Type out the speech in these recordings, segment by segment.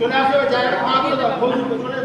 চলে আসো জায়গাটা ফাঁকা করে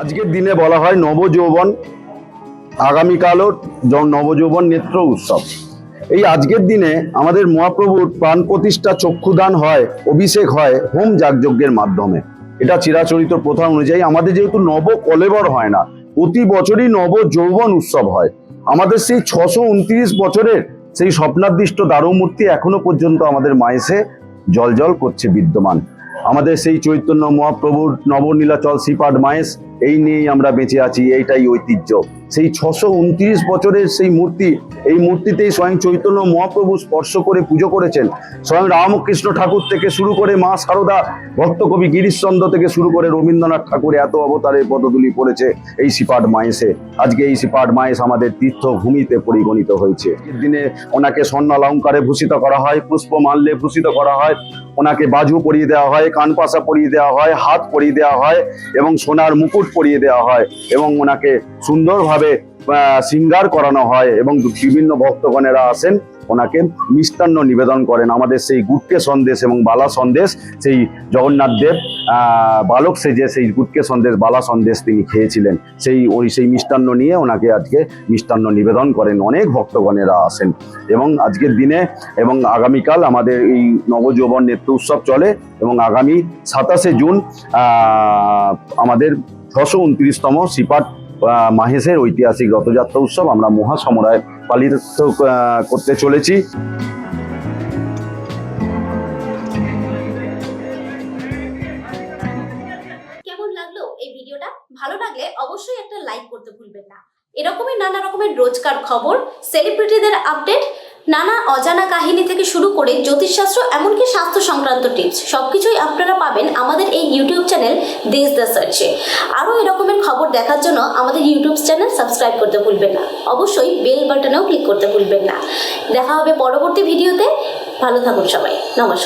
আজকের দিনে বলা হয় নবযৌবন, আগামীকালও নবযৌবন নেত্র উৎসব। এই আজকের দিনে আমাদের মহাপ্রভুর প্রাণ প্রতিষ্ঠা চক্ষুদান হয়, অভিষেক হয় হোম যাগযজ্ঞের মাধ্যমে। এটা চিরাচরিত প্রথা অনুযায়ী আমাদের যেহেতু নব কলেবর হয় না, প্রতি বছরই নব যৌবন উৎসব হয়। আমাদের সেই ছশো উনত্রিশ বছরের সেই স্বপ্নাদিষ্ট দারুমূর্তি এখনও পর্যন্ত আমাদের মায়েসে জল জল করছে বিদ্যমান। আমাদের সেই চৈতন্য মহাপ্রভুর নবনীলাচল শ্রীপাঠ মায়েস এই নিয়েই আমরা বেঁচে আছি, এইটাই ঐতিহ্য। সেই ছশো উনত্রিশ বছরের সেই মূর্তি, এই মূর্তিতেই স্বয়ং চৈতন্য মহাপ্রভু স্পর্শ করে পুজো করেছেন। স্বয়ং রামকৃষ্ণ ঠাকুর থেকে শুরু করে মা সারদা ভক্তকবি গিরিশচন্দ্র থেকে শুরু করে রবীন্দ্রনাথ ঠাকুর এত অবতারের পদতুলি পড়েছে এই সিপাট মায়েসে আজকে এই সিপাট মায়েস আমাদের তীর্থভূমিতে পরিগণিত হয়েছে। দিনে ওনাকে স্বর্ণালঙ্কারে ভূষিত করা হয়, পুষ্প মাল্যে ভূষিত করা হয়, ওনাকে বাজু পরিয়ে দেওয়া হয় কানপাশা পরিয়ে দেওয়া হয়, হাত পরিয়ে দেওয়া হয় এবং সোনার মুকুট পরিয়ে দেওয়া হয় এবং ওনাকে সুন্দরভাবে আহ, শৃঙ্গার করানো হয় এবং বিভিন্ন ভক্তগণেরা আসেন। ওনাকে মিষ্টান্ন নিবেদন করেন। আমাদের সেই গুটকে সন্দেশ এবং বালা সন্দেশ, সেই জগন্নাথ দেব বালক সেজে সেই গুটকে সন্দেশ, বালা সন্দেশ তিনি খেয়েছিলেন। সেই ওই সেই মিষ্টান্ন নিয়ে ওনাকে আজকে মিষ্টান্ন নিবেদন করেন। অনেক ভক্তগণেরা আসেন। এবং আজকের দিনে এবং আগামীকাল আমাদের এই নবযৌবন নেত্র উৎসব চলে এবং আগামী সাতাশে জুন আমাদের ছশো উনত্রিশতম সিপাট মাহেশের ঐতিহাসিক রথযাত্রা উৎসব আমরা মহাসমরায় পালিত করতে চলেছি। কেমন লাগল এই ভিডিওটা? ভালো অবশ্যই একটা লাইক করতে ভুলবেন না। এরকমই নানা রকমের রোজকার খবর সেলিব্রিটিদের আপডেট নানা অজানা কাহিনী থেকে শুরু করে জ্যোতিষশাস্ত্র, এমনকি স্বাস্থ্য সংক্রান্ত টিপস সব কিছুই আপনারা পাবেন আমাদের এই ইউটিউব চ্যানেল দেশ দ্য সার্চে। আরও এরকমের খবর দেখার জন্য আমাদের ইউটিউব চ্যানেল সাবস্ক্রাইব করতে ভুলবেন না। অবশ্যই বেল বাটনেও ক্লিক করতে ভুলবেন না। দেখা হবে পরবর্তী ভিডিওতে। ভালো থাকুন সবাই। নমস্কার।